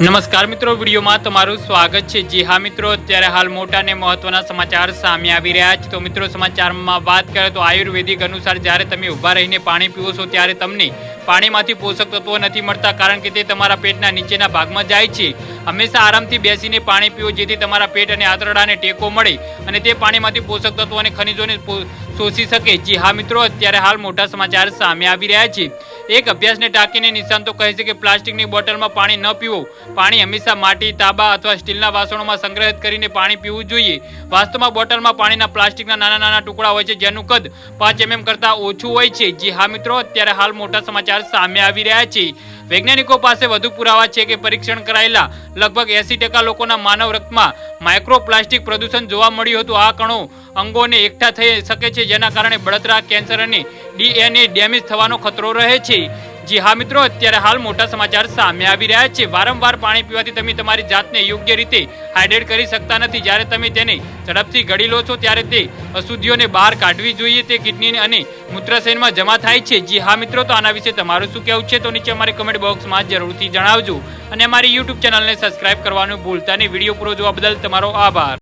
નમસ્કાર મિત્રો, વિડીયોમાં તમારું સ્વાગત છે. જી હા મિત્રો, અત્યારે હાલ મોટા અને મહત્વના સમાચાર સામે આવી રહ્યા છે. તો મિત્રો, સમાચારમાં વાત કરીએ તો આયુર્વેદિક અનુસાર જ્યારે તમે ઊભા રહીને પાણી પીવો છો, ત્યારે તમને પાણીમાંથી પોષક તત્વો નથી મળતા કારણ કે તે તમારા પેટના નીચેના ભાગમાં જાય છે. હંમેશા આરામથી બેસીને પાણી પીવો જેથી તમારા પેટ અને આંતરડાને ટેકો મળે અને તે પાણીમાંથી પોષક તત્વો અને ખનિજોને શોષી શકે. જી હા, મિત્રો, અત્યારે હાલ મોટા સમાચાર સામે આવી રહ્યા છે. એક અભ્યાસને ટાંકીને નિષ્ણાતો કહે છે કે પ્લાસ્ટિકની બોટલમાં પાણી ન પીવું. પાણી હંમેશા માટી, તાંબા અથવા સ્ટીલના વાસણોમાં સંગ્રહિત કરીને પાણી પીવું જોઈએ. વાસ્તવમાં બોટલમાં પાણીના પ્લાસ્ટિકના નાના નાના ટુકડા હોય છે જેનું કદ પાંચ એમએમ કરતાં ઓછું હોય છે. જી હા, મિત્રો, અત્યારે હાલ મોટા સમાચાર સામે આવી રહ્યા છે. વૈજ્ઞાનિકો પાસે વધુ પુરાવા છે કે પરીક્ષણ કરાયેલા લગભગ એસી ટકા લોકોના માનવ રક્તમાં માઇક્રોપ્લાસ્ટિક પ્રદૂષણ જોવા મળ્યું હતું. આ કણો અંગોને એકઠા થઈ શકે છે, જેના કારણે બળતરા, કેન્સર અને ડીએનએ ડેમેજ થવાનો ખતરો રહે છે. જી હા મિત્રો, અત્યારે હાલ મોટા સમાચાર સામે આવી રહ્યા છે. વારંવાર પાણી પીવાથી તમે તમારી જાતને યોગ્ય રીતે હાઇડ્રેટ કરી શકતા નથી. જ્યારે તમે તેને ઝડપથી ઘડી લો છો, ત્યારે તે અશુદ્ધિઓને બહાર કાઢવી જોઈએ. તે કિડની અને મૂત્રાશયમાં જમા થાય છે. જી હા મિત્રો, તો આના વિશે તમારું શું કહેવું છે? તો નીચે અમારી કમેન્ટ બોક્સમાં જરૂરથી જણાવજો. અને અમારી યુટ્યુબ ચેનલને સબસ્ક્રાઇબ કરવાનું ભૂલતા નહીં. વીડિયો પૂરો જોવા બદલ તમારો આભાર.